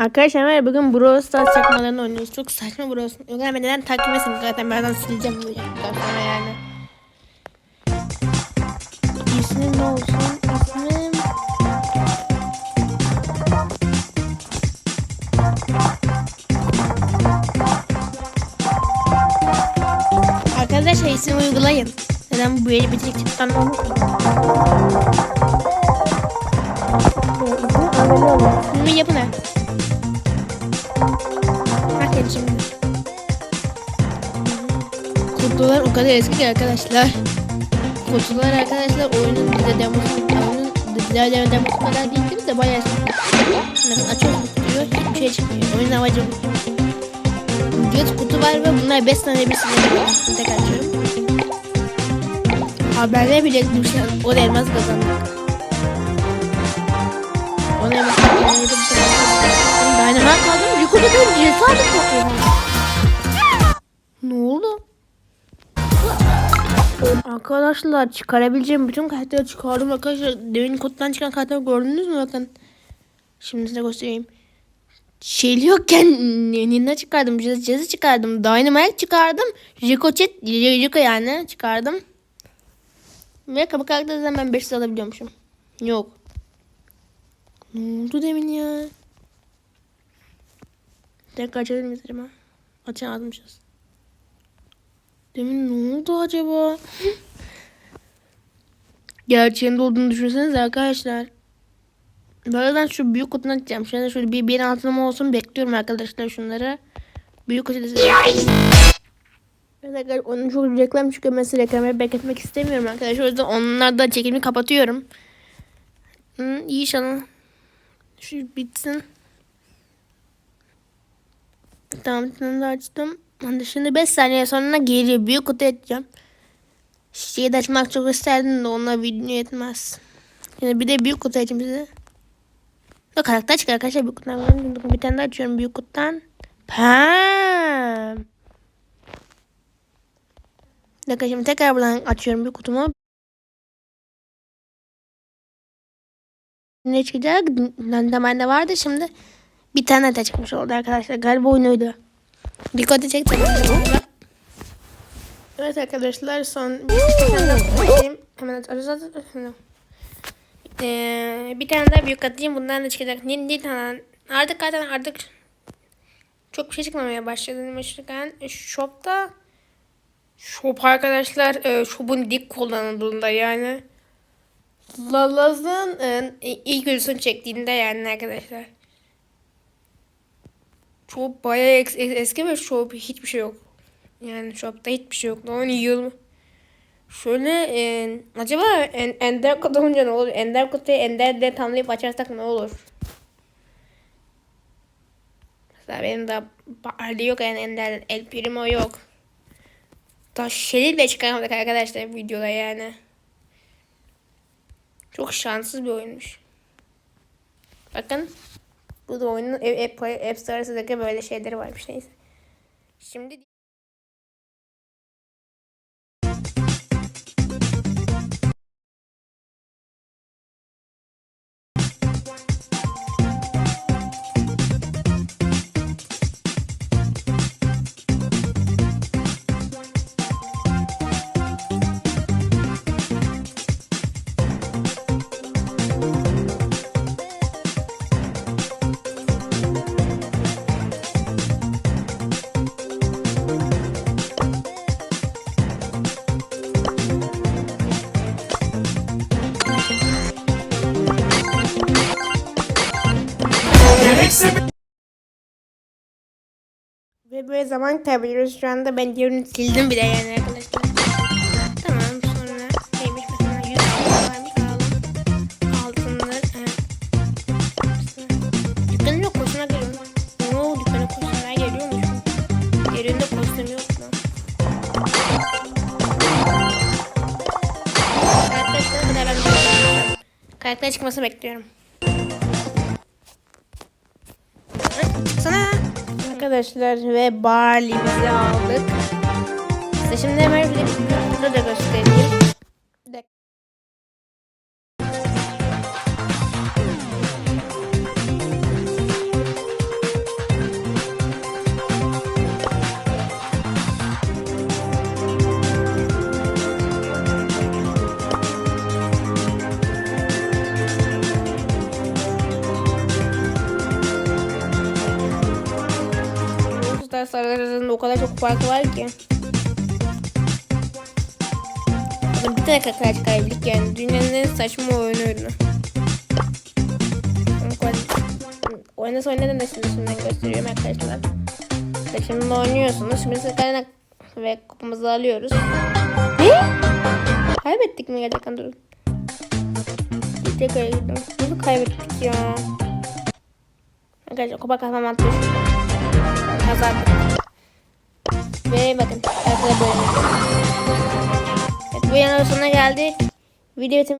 Arkadaşlar merhaba bugün Brawl Stars çakmalarını oynuyoruz. Çok saçma Brawl Stars. Yok ben neden takip etsin zaten birazdan sileceğim bu yaptıktan yani. İsmim ne olsun? İsmim... Arkadaşlar isim uygulayın. Neden bu yeri bitirik çıktan olmuş? İsmi yapın ha. Bak et şimdi. Kutular o kadar eski ki arkadaşlar. Kutular arkadaşlar oyunun bize demosu, oyunun diğer demosu kadar değildir de bayağı eski. Mesela açıyoruz kutuyu hiçbir şey çıkmıyor. Oyunun amacı bu. Göt kutu var ve bunlar 5 tane bir sınırı var. Tek açıyorum. Haberler bile etmişler. O elmas kazandık. Kazandık. Dynamite kaldım. Yukarıda ben cesaret bakıyorum. Ne oldu? Arkadaşlar çıkarabileceğim bütün kartları çıkardım arkadaşlar. Demin kutudan çıkan kartları gördünüz mü bakın. Şimdi size göstereyim. Şeyli yokken ne çıkardım? Cezi çıkardım. Dynamite çıkardım. Rico Chat, Rico yani çıkardım. Ve kapı karakterden ben 500 alabiliyormuşum. Yok. Ne oldu demin ya? Tekrar açabilir miyiz acaba? Açamamışız. Demin ne oldu acaba? Gerçeğinde olduğunu düşünsenize arkadaşlar. Birazdan şu büyük kutudan açacağım. Anda şöyle bir bir altınım olsun bekliyorum arkadaşlar şunları. Büyük kutu size. Evet arkadaşlar onun çok reklam çıkıyor. Mesela reklamları bekletmek istemiyorum arkadaşlar. O yüzden onlar da çekimi kapatıyorum. Hı, inşallah. Şu bitsin. Tamam daha açtım. De şimdi 5 saniye sonra geliyor. Büyük kutu açacağım. Şeyi de açmak çok isterdim de ona video yetmez. Şimdi bir de büyük kutu açayım size. Yok karakter çıkar arkadaşlar büyük kutudan. Bir tane daha açıyorum büyük kutudan. Pam. Dakika tekrar buradan açıyorum büyük kutumu. Ne çıkacak? Bende vardı şimdi. Bir tane de çıkmış oldu arkadaşlar. Galiba oyunuydu. Dikkat çektim. Evet arkadaşlar son bir hemen açacağız. Ee, bir tane daha büyük atayım. Bundan da çıkacak. Ne, ne tane? Artık zaten artık çok bir şey çıkmamaya başladı. Mesela shop'ta shop arkadaşlar e, shop'un dik kullanıldığında yani Lalaz'ın e, ilk videosunu çektiğinde yani arkadaşlar. Shop bayağı es- es- eski ve shop hiçbir şey yok. Yani shop'ta hiçbir şey yok. 10 yıl. Şöyle e, acaba en, ender kutu olunca ne olur? Ender kutuyu ender de tamlayıp açarsak ne olur? Mesela benim de Barley yok yani ender El Primo yok. Daha de çıkaramadık arkadaşlar videoda yani. Çok şanssız bir oyunmuş. Bakın. Bu da oyunun App, App, App Store'daki böyle şeyleri varmış neyse. Şimdi Ve böyle zaman kaybediyoruz. Şu anda ben diğerini sildim bile yani arkadaşlar. Tamam sonra neymiş mesela 100 altın varmış. Altınlar. Evet. Dükkanın yok koşuna. Ne oldu dükkana koşuna geliyormuş. Yerinde kostüm yok mu? Arkadaşlar kadar ben Karakter çıkmasını bekliyorum. Çıksana. Arkadaşlar ve Barley'mizi aldık. Size şimdi hemen bir burada da göstereyim. Kadar çok fark var ki. Bakın bir tane kakaya çıkarabildik yani. Dünyanın en saçma oyunu oyunu. Oynasa oynadın da şimdi gösteriyorum arkadaşlar. İşte şimdi oynuyorsunuz. Şimdi siz kaynak ve kupamızı alıyoruz. Ne? Kaybettik mi gerçekten durun. Tekrar girdim. Nasıl kaybettik ya? Arkadaşlar kupa kahraman tuş. Kazandık. Ve bakın. Arkadaşlar. Evet bu yanın sonuna geldik. Video bitim.